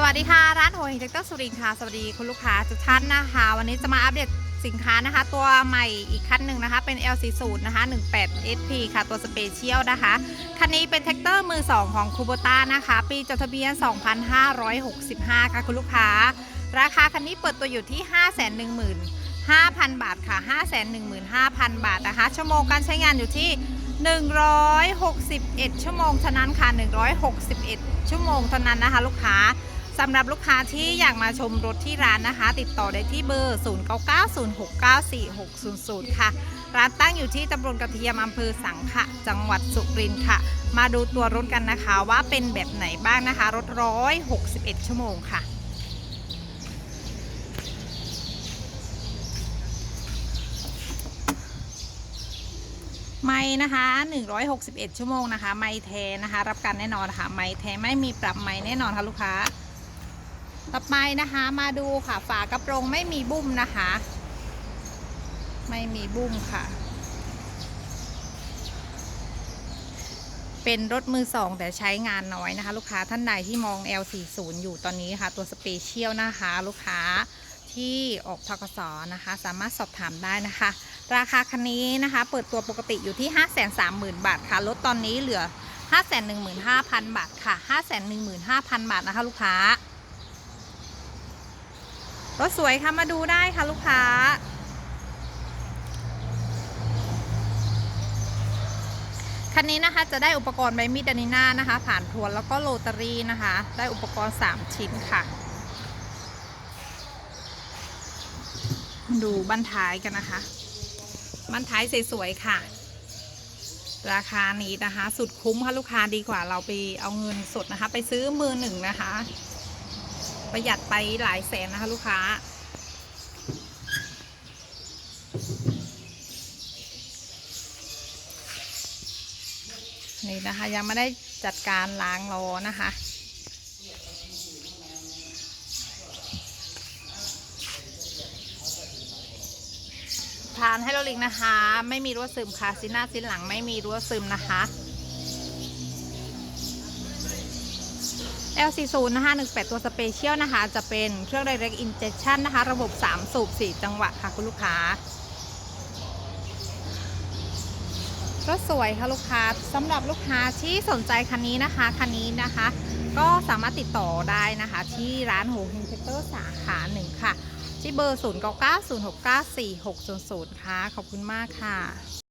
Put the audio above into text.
สวัสดีค่ะ ร้านโฮเฮงเทคเตอร์สุรินทร์ค่ะ สวัสดีคุณลูกค้าทุกท่านนะคะ วันนี้จะมาอัปเดตสินค้านะคะ ตัวใหม่อีกคันหนึ่งนะคะ เป็น LC0 นะคะ18 SP ค่ะ ตัวสเปเชียลนะคะ คันนี้เป็นแท็กเตอร์มือ 2 ของคูโบต้านะคะ ปีจดทะเบียน 2565 ค่ะ คุณลูกค้า ราคาคันนี้เปิดตัวอยู่ที่ 515,000 บาทค่ะ 515,000 บาทนะคะ ชั่วโมงการใช้งานอยู่ที่161 ชั่วโมงเท่านั้นค่ะ 161 ชั่วโมงเท่านั้นนะคะ ลูกค้า สำหรับลูกค้าที่อยากมาชมรถที่ร้านนะคะ ติดต่อได้ที่เบอร์ 0990694600 ค่ะ ร้านตั้งอยู่ที่ตำบลกระเทียมอำเภอสังขะ จังหวัดสุรินทร์ค่ะ มาดูตัวรถกันนะคะว่าเป็นแบบไหนบ้างนะคะ รถ 161 ชั่วโมงค่ะไม่นะคะ 161 ชั่วโมงนะคะ ไม่แท้นะคะ รับการแน่นอนค่ะ ไม่แท้ไม่มีปรับไม่แน่นอนค่ะลูกค้า ต่อไปนะคะมาดูค่ะ ฝากระโปรงไม่มีบุ้มนะคะ ไม่มีบุ้มค่ะ เป็นรถมือสองแต่ใช้งานน้อยนะคะ ลูกค้าท่านใดที่มอง L40 อยู่ตอนนี้ค่ะ ตัวสเปเชียลนะคะ ลูกค้าที่ออกทกสนะคะ สามารถสอบถามได้นะคะ ราคาคันนี้นะคะ เปิดตัวปกติอยู่ที่ 530,000 บาทค่ะลดตอนนี้เหลือ 515,000 บาทค่ะ 515,000 บาทนะคะ ลูกค้า รถสวยค่ะมาดูได้ค่ะลูกค้า คันนี้นะคะจะได้อุปกรณ์ใบมีดดานิน่านะคะ ผ่านทวนแล้วก็โรตารี่นะคะ ได้อุปกรณ์ 3 ชิ้นค่ะ ดูบั้นท้ายกันนะคะ บั้นท้ายสวยๆค่ะ ราคานี้นะคะ สุดคุ้มค่ะลูกค้าดีกว่าเราไปเอาเงินสดนะคะ ไปซื้อมือหนึ่งนะคะ ประหยัดไปหลายแสนนะคะลูกค้า นี่นะคะยังไม่ได้จัดการล้างล้อนะคะทานให้เราลิงนะคะ ไม่มีรั่วซึมค่ะซินหน้าซินหลังไม่มีรั่วซึมนะคะ L40 นะคะ18 ตัวสเปเชียลนะคะ จะเป็นเครื่อง Direct Injection นะคะ ระบบ 3 สูบ 4 จังหวะค่ะคุณลูกค้าก็สวยค่ะลูกค้าสำหรับลูกค้าที่สนใจคันนี้นะคะ คันนี้นะคะ ก็สามารถติดต่อได้นะคะ ที่ร้านโฮเฮงเทคเตอร์สาขาหนึ่งค่ะ ที่เบอร์ 0 9 9 0 6 9 4 6 0 0 ค่ะ ขอบคุณมากค่ะ